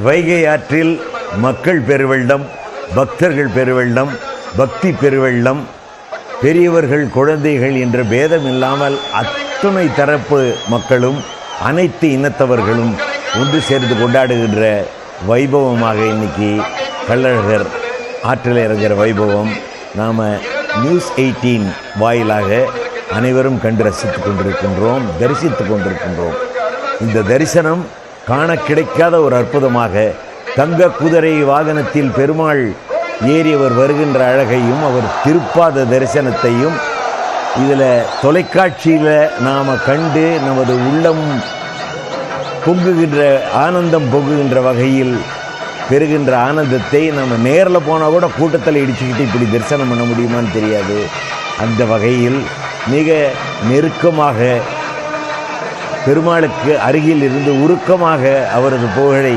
வைகை ஆற்றில் மக்கள் பெருவெள்ளம் பக்தர்கள் பெருவெள்ளம் பக்தி பெருவெள்ளம் பெரியவர்கள் குழந்தைகள் என்ற பேதம் இல்லாமல் அத்துணை தரப்பு மக்களும் அனைத்து இனத்தவர்களும் ஒன்று சேர்ந்து கொண்டாடுகின்ற வைபவமாக இன்னைக்கு கள்ளழகர் ஆற்றில் இறங்குகிற வைபவம் நாம் நியூஸ் எயிட்டீன் வாயிலாக அனைவரும் கண்டு ரசித்துக் கொண்டிருக்கின்றோம் தரிசித்துக் கொண்டிருக்கின்றோம். இந்த தரிசனம் காண கிடைக்காத ஒரு அற்புதமாக தங்க குதிரை வாகனத்தில் பெருமாள் ஏறி அவர் வருகின்ற அழகையும் அவர் திருப்பாத தரிசனத்தையும் இதில் தொலைக்காட்சியில் நாம் கண்டு நமது உள்ளம் பொங்குகின்ற ஆனந்தம் பொங்குகின்ற வகையில் பெறுகின்ற ஆனந்தத்தை நம்ம நேரில் போனால் கூட கூட்டத்தில் இடிச்சுக்கிட்டு இப்படி தரிசனம் பண்ண முடியுமான்னு தெரியாது. அந்த வகையில் மிக நெருக்கமாக பெருமாளுக்கு அருகில் இருந்து உருக்கமாக அவரது புகழை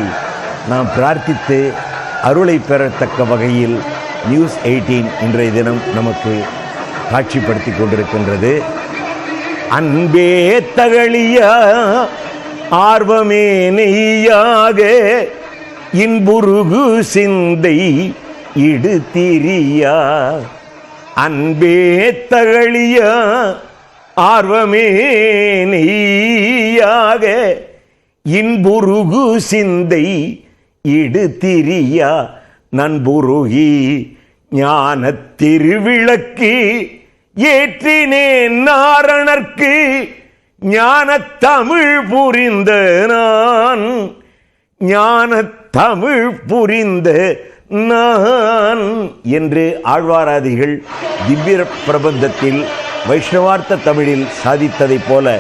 நாம் பிரார்த்தித்து அருளை பெறத்தக்க வகையில் நியூஸ் எயிட்டீன் இன்றைய தினம் நமக்கு காட்சிப்படுத்தி கொண்டிருக்கின்றது. அன்பே தகழியா ஆர்வமே நெய்யாக இன்புருகு சிந்தை இடுதிரியா. அன்பே தகழியா ஆர்வமே நெய்யாக இன்புருகு சிந்தை இடுதிரியா நண்புருகி ஞான திருவிளக்கு ஏற்றினேன் நாரணர்க்கு ஞான தமிழ் புரிந்த நான். ஞான தமிழ் புரிந்த நான். என்று ஆழ்வாராதிகள் திவ்ய பிரபந்தத்தில் வைஷ்ணவார்த்த தமிழில் சாதித்ததைப் போல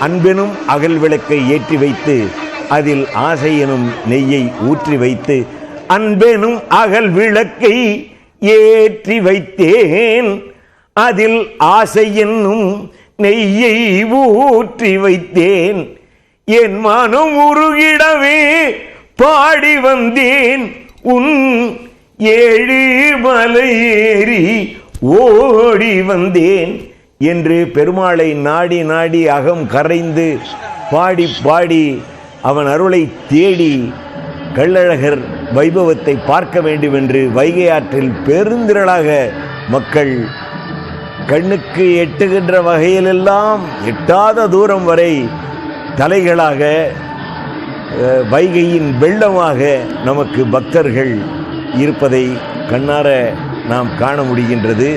அன்பெனும் அகல் விளக்கை ஏற்றி வைத்து அதில் ஆசை எனும் நெய்யை ஊற்றி வைத்து அன்பெனும் அகல் விளக்கை ஏற்றி வைத்தேன். அதில் ஆசை என்னும் நெய்யை ஊற்றி வைத்தேன். என் மனம் உருகிடவே பாடி வந்தேன். உன் ஏழு மலையேறி ஓடி வந்தேன். என்று பெருமாளை நாடி நாடி அகம் கரைந்து பாடி பாடி அவன் அருளை தேடி கள்ளழகர் வைபவத்தை பார்க்க வேண்டும் என்று வைகை ஆற்றில் பெருந்திரளாக மக்கள் கண்ணுக்கு எட்டுகின்ற வகையிலெல்லாம் எட்டாத தூரம் வரை தலைகளாக வைகையின் வெள்ளமாக நமக்கு பக்தர்கள் இருப்பதை கண்ணார நாம் காண முடிகின்றது.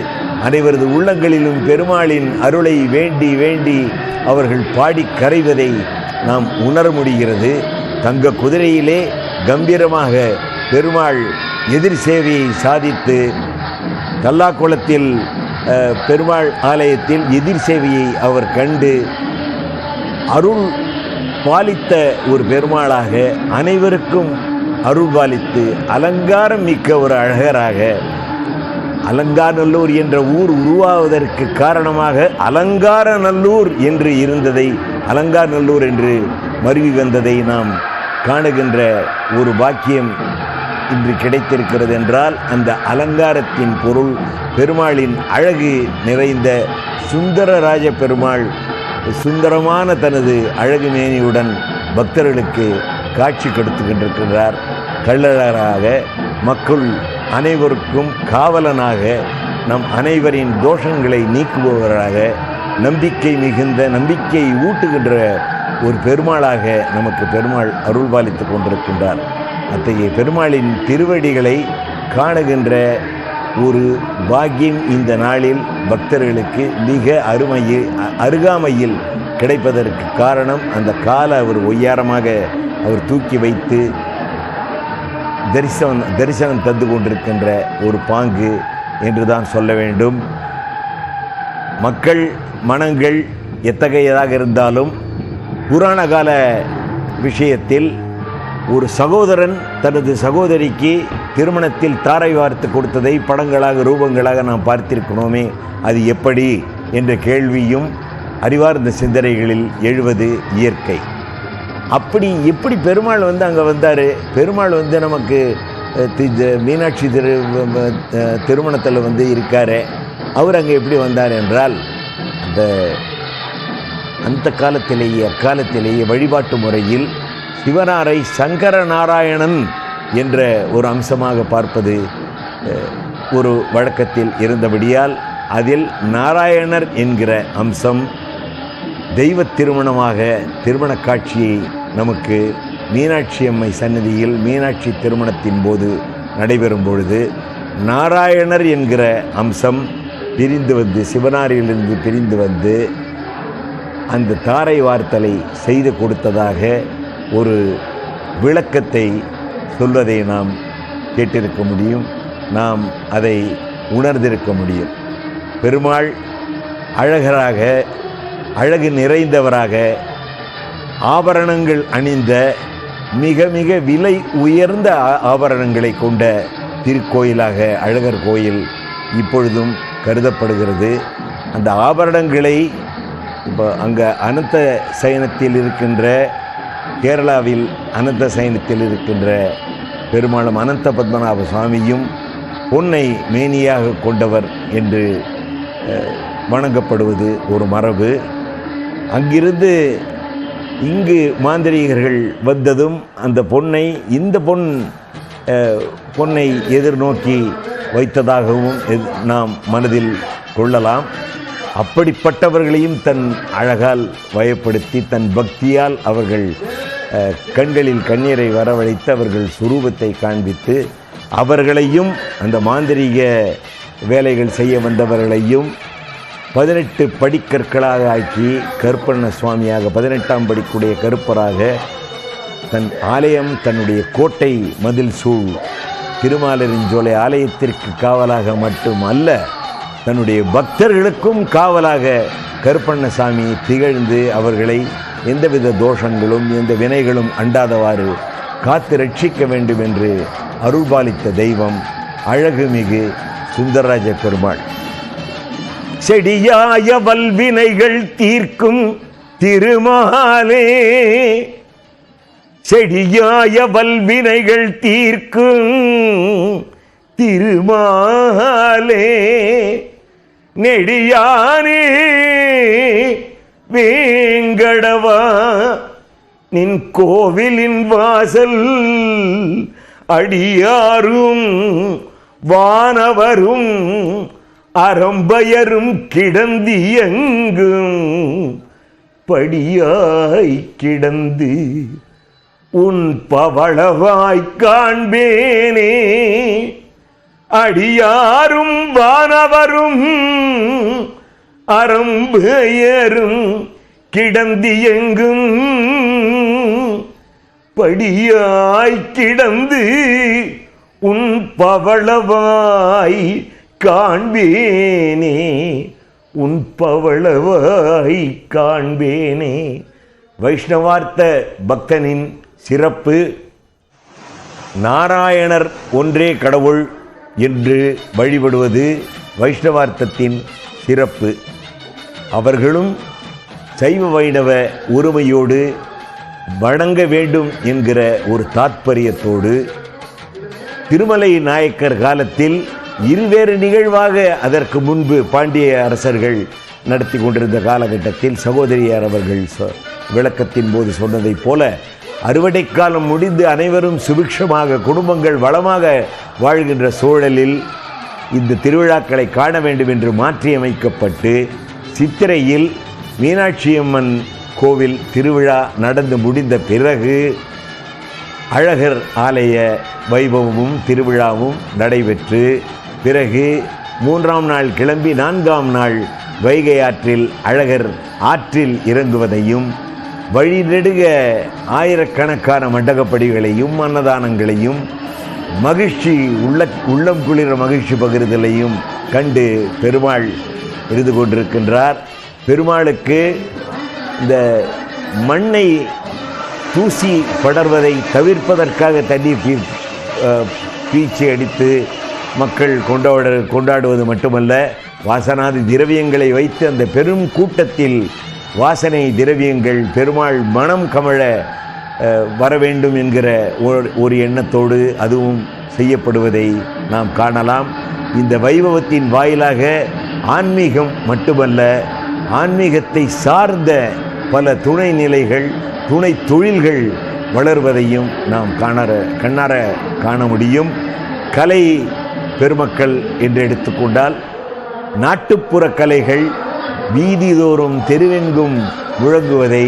அனைவரது உள்ளங்களிலும் பெருமாளின் அருளை வேண்டி வேண்டி அவர்கள் பாடி கரைவதை நாம் உணர முடிகிறது. தங்க குதிரையிலே கம்பீரமாக பெருமாள் எதிர் சேவையை சாதித்து கல்லாக்குளத்தில் பெருமாள் ஆலயத்தில் எதிர் சேவையை அவர் கண்டு அருள் பாலித்த ஒரு பெருமாளாக அனைவருக்கும் அருள் பாலித்து அலங்காரம் மிக்க ஒரு அழகராக அலங்காநல்லூர் என்ற ஊர் உருவாவதற்கு காரணமாக அலங்காரநல்லூர் என்று இருந்ததை அலங்காநல்லூர் என்று மருவி வந்ததை நாம் காணுகின்ற ஒரு பாக்கியம் இன்று கிடைத்திருக்கிறது என்றால் அந்த அலங்காரத்தின் பொருள் பெருமாளின் அழகு நிறைந்த சுந்தரராஜ பெருமாள் சுந்தரமான தனது அழகு மேனியுடன் பக்தர்களுக்கு காட்சி கொடுத்து கொண்டிருக்கிறார் கள்ளழகராக மக்கள் அனைவருக்கும் காவலனாக நம் அனைவரின் தோஷங்களை நீக்குபவராக நம்பிக்கை மிகுந்த நம்பிக்கை ஊட்டுகின்ற ஒரு பெருமாளாக நமக்கு பெருமாள் அருள்பாலித்து கொண்டிருக்கின்றார். அத்தகைய பெருமாளின் திருவடிகளை காணுகின்ற ஒரு பாக்கியம் இந்த நாளில் பக்தர்களுக்கு மிக அருமையில் அ- அருகாமையில் கிடைப்பதற்கு காரணம் அந்த காலை அவர் ஒய்யாரமாக அவர் தூக்கி வைத்து தரிசனம் தரிசனம் தந்து கொண்டிருக்கின்ற ஒரு பாங்கு என்று தான் சொல்ல வேண்டும். மக்கள் மனங்கள் எத்தகையதாக இருந்தாலும் புராண கால விஷயத்தில் ஒரு சகோதரன் தனது சகோதரிக்கு திருமணத்தில் தாரை வார்த்து கொடுத்ததை படங்களாக ரூபங்களாக நாம் பார்த்திருக்கணுமே அது எப்படி? என்ற கேள்வியும் அறிவார்ந்த சிந்தனைகளில் எழுவது இயற்கை. அப்படி எப்படி பெருமாள் வந்து அங்கே வந்தார்? பெருமாள் வந்து நமக்கு தி- மீனாட்சி திரு திருமணத்தில் வந்து இருக்கார் அவர் அங்கே எப்படி வந்தார் என்றால் அந்த அந்த காலத்திலேயே அக்காலத்திலேயே வழிபாட்டு முறையில் சிவனாரை சங்கர நாராயணன் என்ற ஒரு அம்சமாக பார்ப்பது ஒரு வழக்கத்தில் இருந்தபடியால் அதில் நாராயணர் என்கிற அம்சம் தெய்வ திருமணமாக திருமண காட்சியை நமக்கு மீனாட்சி அம்மை சன்னதியில் மீனாட்சி திருமணத்தின் போது நடைபெறும் பொழுது நாராயணர் என்கிற அம்சம் பிரிந்து வந்து சிவனாரியிலிருந்து பிரிந்து வந்து அந்த தாரை வார்த்தலை செய்து கொடுத்ததாக ஒரு விளக்கத்தை சொல்வதை நாம் கேட்டிருக்க முடியும். நாம் அதை உணர்ந்திருக்க முடியும். பெருமாள் அழகராக அழகு நிறைந்தவராக ஆபரணங்கள் அணிந்த மிக மிக விலை உயர்ந்த ஆபரணங்களை கொண்ட திருக்கோயிலாக அழகர் கோயில் இப்பொழுதும் கருதப்படுகிறது. அந்த ஆபரணங்களை இப்போ அங்கே அனந்த சயனத்தில் இருக்கின்ற கேரளாவில் அனந்த சயனத்தில் இருக்கின்ற பெருமாளும் அனந்த பத்மநாப சுவாமியும் பொன்னை மேனியாக கொண்டவர் என்று வணங்கப்படுவது ஒரு மரபு. அங்கிருந்து இங்கு மாந்திரீகர்கள் வந்ததும் அந்த பொண்ணை இந்த பொன் பொண்ணை எதிர்நோக்கி வைத்ததாகவும் நாம் மனதில் கொள்ளலாம். அப்படிப்பட்டவர்களையும் தன் அழகால் வயப்படுத்தி தன் பக்தியால் அவர்கள் கண்களில் கண்ணீரை வரவழைத்து அவர்கள் சுரூபத்தை காண்பித்து அவர்களையும் அந்த மாந்திரீக வேலைகள் செய்ய வந்தவர்களையும் பதினெட்டு படிக்கற்களாக ஆக்கி கருப்பண்ண சுவாமியாக பதினெட்டாம் படிக்குடைய கருப்பராக தன் ஆலயம் தன்னுடைய கோட்டை மதில் சூழ் திருமாலரிஞ்சோலை ஆலயத்திற்கு காவலாக மட்டும் அல்ல தன்னுடைய பக்தர்களுக்கும் காவலாக கருப்பண்ணசாமி திகழ்ந்து அவர்களை எந்தவித தோஷங்களும் எந்த வினைகளும் அண்டாதவாறு காத்து ரட்சிக்க வேண்டும் என்று அருள்பாலித்த தெய்வம் அழகுமிகு சுந்தரராஜ பெருமாள். செடியாய வல்வினைகள் தீர்க்கும் திருமாலே. செடியாய வல்வினைகள் தீர்க்கும் திருமாலே. நெடியானே வேங்கடவா நின் கோவிலின் வாசல் அடியாரும் வானவரும் அறம்பயரும் கிடந்து எங்கும் படியாய் கிடந்து உன் பவளவாய் காண்பேனே. அடியாரும் வானவரும் அறம்பயரும் கிடந்து எங்கும் படியாய் கிடந்து உன் பவளவாய் காண்பேனே உன் பவளவாய் காண்பேனே. வைஷ்ணவார்த்த பக்தனின் சிறப்பு நாராயணர் ஒன்றே கடவுள் என்று வழிபடுவது வைஷ்ணவார்த்தத்தின் சிறப்பு. அவர்களும் சைவ வைணவ உரிமையோடு வணங்க வேண்டும் என்கிற ஒரு தாத்பரியத்தோடு திருமலை நாயக்கர் காலத்தில் இருவேறு நிகழ்வாக அதற்கு முன்பு பாண்டிய அரசர்கள் நடத்தி கொண்டிருந்த காலகட்டத்தில் சகோதரியார் அவர்கள் சொ- விளக்கத்தின் போது சொன்னதைப் போல அறுவடை காலம் முடிந்து அனைவரும் சுபிக்ஷமாக குடும்பங்கள் வளமாக வாழ்கின்ற சூழலில் இந்த திருவிழாக்களை காண வேண்டும் என்று மாற்றியமைக்கப்பட்டு சித்திரையில் மீனாட்சியம்மன் கோவில் திருவிழா நடந்து முடிந்த பிறகு அழகர் ஆலய வைபவமும் திருவிழாவும் நடைபெற்று பிறகு மூன்றாம் நாள் கிளம்பி நான்காம் நாள் வைகை ஆற்றில் அழகர் ஆற்றில் இறங்குவதையும் வழி நெடுக ஆயிரக்கணக்கான மண்டகப்படிகளையும் அன்னதானங்களையும் மகிழ்ச்சி உள்ள உள்ளம் குளிர மகிழ்ச்சி பகிர்தலையும் கண்டு பெருமாள் இருந்து கொண்டிருக்கின்றார். பெருமாளுக்கு இந்த மண்ணை தூசி படர்வதை தவிர்ப்பதற்காக தண்ணீர் பீ பீச்சி அடித்து மக்கள் கொண்டாட கொண்டாடுவது மட்டுமல்ல வாசனாதி திரவியங்களை வைத்து அந்த பெரும் கூட்டத்தில் வாசனை திரவியங்கள் பெருமாள் மனம் கமழ வர வேண்டும் என்கிற ஒரு எண்ணத்தோடு அதுவும் செய்யப்படுவதை நாம் காணலாம். இந்த வைபவத்தின் வாயிலாக ஆன்மீகம் மட்டுமல்ல ஆன்மீகத்தை சார்ந்த பல துணை நிலைகள் துணை தொழில்கள் வளர்வதையும் நாம் காணற கண்ணார காண முடியும். கலை பெருமக்கள் என்று எடுத்துக்கொண்டால் நாட்டுப்புற கலைகள் வீதிதோறும் தெருவெங்கும் முழங்குவதை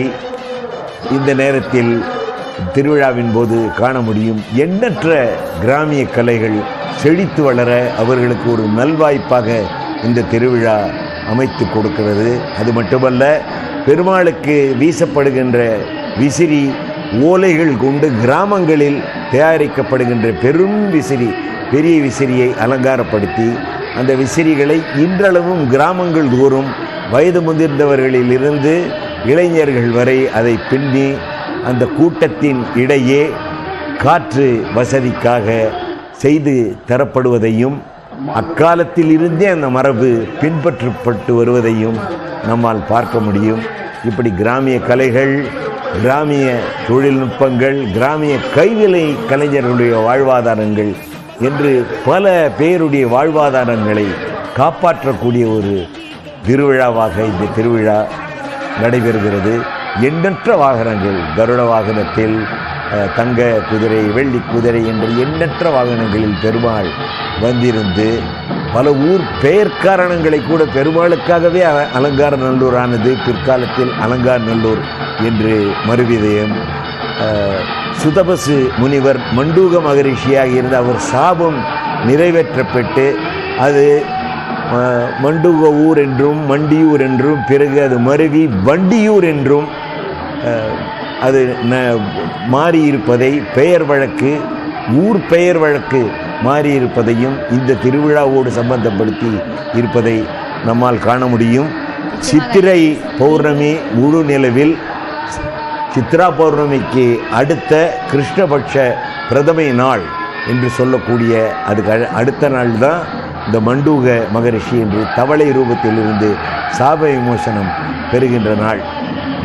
இந்த நேரத்தில் திருவிழாவின் போது காண முடியும். எண்ணற்ற கிராமிய கலைகள் செழித்து வளர அவர்களுக்கு ஒரு நல்வாய்ப்பாக இந்த திருவிழா அமைத்து கொடுக்கிறது. அது மட்டுமல்ல பெருமாளுக்கு வீசப்படுகின்ற விசிறி ஓலைகள் கொண்டு கிராமங்களில் தயாரிக்கப்படுகின்ற பெரும் விசிறி பெரிய விசிறியை அலங்காரப்படுத்தி அந்த விசிறிகளை இன்றளவும் கிராமங்கள் தோறும் வயது முதிர்ந்தவர்களிலிருந்து இளைஞர்கள் வரை அதை பின்னி அந்த கூட்டத்தின் இடையே காற்று வசதிக்காக செய்து தரப்படுவதையும் அக்காலத்தில் இருந்தே அந்த மரபு பின்பற்றப்பட்டு வருவதையும் நம்மால் பார்க்க முடியும். இப்படி கிராமிய கலைகள் கிராமிய தொழில்நுட்பங்கள் கிராமிய கைவினை கலைஞர்களுடைய வாழ்வாதாரங்கள் என்று பல பேருடைய வாழ்வாதாரங்களை காப்பாற்றக்கூடிய ஒரு திருவிழாவாக இந்த திருவிழா நடைபெறுகிறது. எண்ணற்ற வாகனங்கள் கருட வாகனத்தில் தங்க குதிரை வெள்ளி குதிரை என்று எண்ணற்ற வாகனங்களில் பெருமாள் வந்திருந்து பல ஊர் பெயர் காரணங்களை கூட பெருமாளுக்காகவே அ- அலங்கார நல்லூர் ஆனது பிற்காலத்தில் அலங்கார நல்லூர் என்று மறுவிதயம் சுதபசு முனிவர் மண்டூக மகரிஷியாக இருந்த அவர் சாபம் நிறைவேற்றப்பட்டு அது மண்டூக ஊர் என்றும் மண்டியூர் என்றும் பிறகு அது மருவி வண்டியூர் என்றும் அது ந மாறியிருப்பதை பெயர் வழக்கு ஊர் பெயர் வழக்கு மாறியிருப்பதையும் இந்த திருவிழாவோடு சம்பந்தப்படுத்தி இருப்பதை நம்மால் காண முடியும். சித்திரை பௌர்ணமி முழு நிலவில் சித்ரா பௌர்ணமிக்கு அடுத்த கிருஷ்ணபட்ச பிரதமை நாள் என்று சொல்லக்கூடிய அதுக்கு அடுத்த நாள் தான் இந்த மண்டூக மகரிஷி என்று தவளை ரூபத்திலிருந்து சாப விமோசனம் பெறுகின்ற நாள்.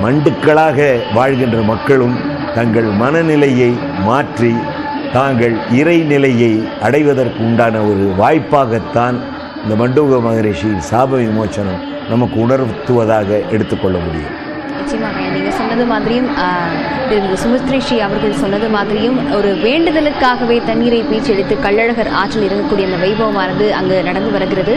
மண்டுக்களாக வாழ்கின்ற மக்களும் தங்கள் மனநிலையை மாற்றி தாங்கள் இறைநிலையை அடைவதற்கு உண்டான ஒரு வாய்ப்பாகத்தான் இந்த மண்டூக மகரிஷியின் சாப விமோசனம் நமக்கு உணர்த்துவதாக எடுத்துக்கொள்ள முடியும். சொன்னது மாதிரியும் ஆஹ், திரு அவர்கள் சொன்னது மாதிரியும் ஒரு வேண்டுதலுக்காகவே தண்ணீரை பீச்செடுத்து கள்ளழகர் ஆற்றில் இறங்கக்கூடிய அந்த வைபவமானது அங்கு நடந்து வருகிறது.